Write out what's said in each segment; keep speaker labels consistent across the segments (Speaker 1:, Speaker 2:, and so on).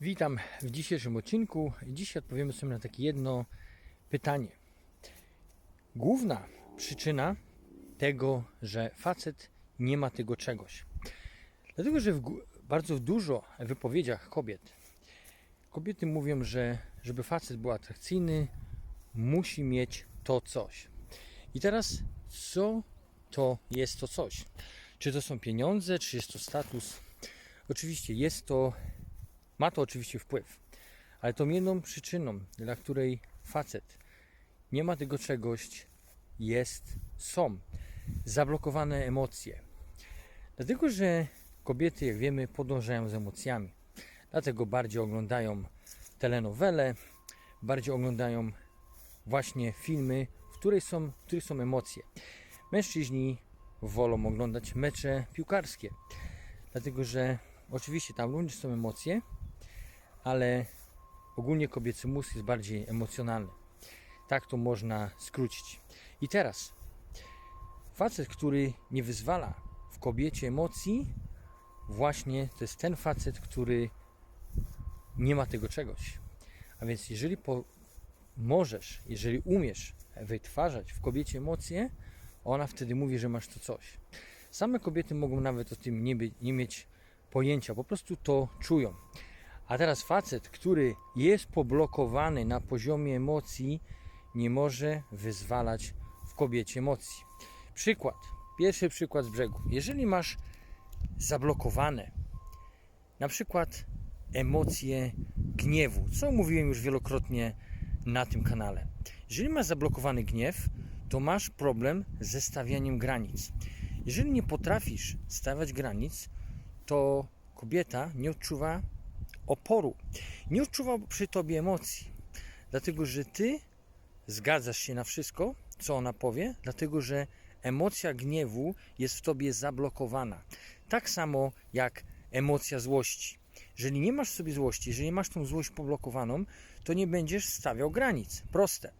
Speaker 1: Witam w dzisiejszym odcinku. Dzisiaj odpowiemy sobie na takie jedno pytanie. Główna przyczyna tego, że facet nie ma tego czegoś. Dlatego, że w, bardzo dużo wypowiedziach kobiet kobiety mówią, że żeby facet był atrakcyjny, musi mieć to coś. I teraz, co to jest to coś? Czy to są pieniądze, czy jest to status? Oczywiście jest to ma to oczywiście wpływ, ale tą jedną przyczyną, dla której facet nie ma tego czegoś, jest, są zablokowane emocje. Dlatego, że kobiety, jak wiemy, podążają z emocjami. Dlatego bardziej oglądają telenowele, bardziej oglądają właśnie filmy, w których są, w których są emocje. Mężczyźni wolą oglądać mecze piłkarskie, dlatego że oczywiście tam również są emocje, ale ogólnie kobiecy mózg jest bardziej emocjonalny. Tak to można skrócić. I teraz facet, który nie wyzwala w kobiecie emocji, właśnie to jest ten facet, który nie ma tego czegoś. A więc jeżeli po, możesz, jeżeli umiesz wytwarzać w kobiecie emocje, ona wtedy mówi, że masz to coś. Same kobiety mogą nawet o tym nie, nie mieć pojęcia, po prostu to czują. A teraz facet, który jest poblokowany na poziomie emocji, nie może wyzwalać w kobiecie emocji. Przykład, pierwszy przykład z brzegu. Jeżeli masz zablokowane na przykład emocje gniewu, co mówiłem już wielokrotnie na tym kanale. Jeżeli masz zablokowany gniew, to masz problem ze stawianiem granic. Jeżeli nie potrafisz stawiać granic, to kobieta nie odczuwa oporu. Nie odczuwa przy tobie emocji, dlatego że ty zgadzasz się na wszystko, co ona powie, dlatego że emocja gniewu jest w tobie zablokowana. Tak samo jak emocja złości. Jeżeli nie masz sobie złości, jeżeli masz tą złość poblokowaną, to nie będziesz stawiał granic. Proste.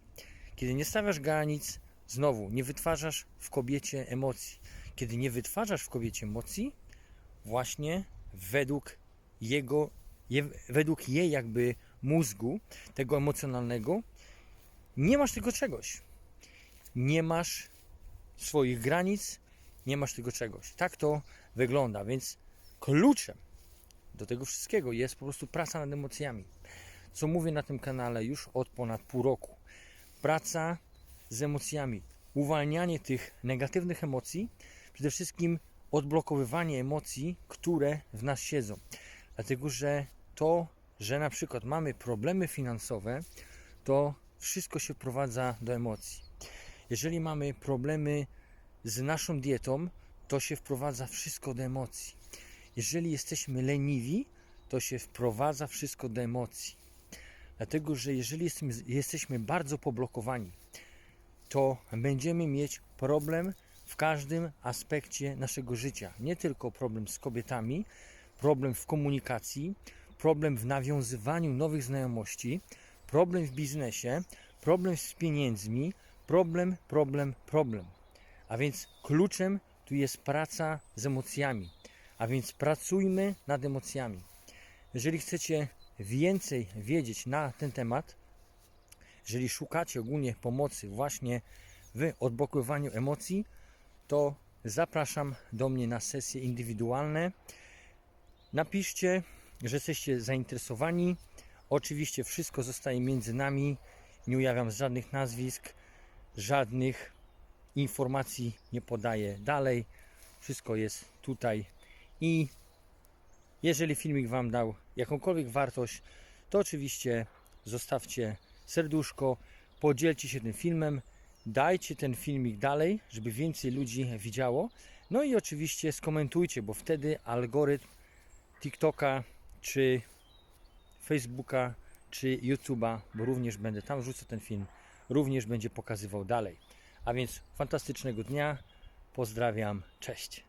Speaker 1: Kiedy nie stawiasz granic, znowu nie wytwarzasz w kobiecie emocji. Kiedy nie wytwarzasz w kobiecie emocji, właśnie według jego je, według jej jakby mózgu, tego emocjonalnego, nie masz tego czegoś. Nie masz swoich granic, nie masz tego czegoś. Tak to wygląda, więc kluczem do tego wszystkiego jest po prostu praca nad emocjami. Co mówię na tym kanale już od ponad pół roku. Praca z emocjami, uwalnianie tych negatywnych emocji, przede wszystkim odblokowywanie emocji, które w nas siedzą. Dlatego, że to, że na przykład mamy problemy finansowe, to wszystko się wprowadza do emocji. Jeżeli mamy problemy z naszą dietą, to się wprowadza wszystko do emocji. Jeżeli jesteśmy leniwi, to się wprowadza wszystko do emocji. Dlatego, że jeżeli jesteśmy bardzo poblokowani, to będziemy mieć problem w każdym aspekcie naszego życia. Nie tylko problem z kobietami, problem w komunikacji, problem w nawiązywaniu nowych znajomości, problem w biznesie, problem z pieniędzmi, problem, problem, problem. A więc kluczem tu jest praca z emocjami. A więc pracujmy nad emocjami. Jeżeli chcecie więcej wiedzieć na ten temat, jeżeli szukacie ogólnie pomocy właśnie w odblokowaniu emocji, to zapraszam do mnie na sesje indywidualne. Napiszcie, że jesteście zainteresowani. Oczywiście wszystko zostaje między nami. Nie ujawniam żadnych nazwisk, żadnych informacji nie podaję dalej. Wszystko jest tutaj. I jeżeli filmik Wam dał jakąkolwiek wartość, to oczywiście zostawcie serduszko, podzielcie się tym filmem, dajcie ten filmik dalej, żeby więcej ludzi widziało. No i oczywiście skomentujcie, bo wtedy algorytm TikToka czy Facebooka czy YouTube'a, bo również będę tam wrzucał ten film, również będzie pokazywał dalej. A więc fantastycznego dnia. Pozdrawiam. Cześć.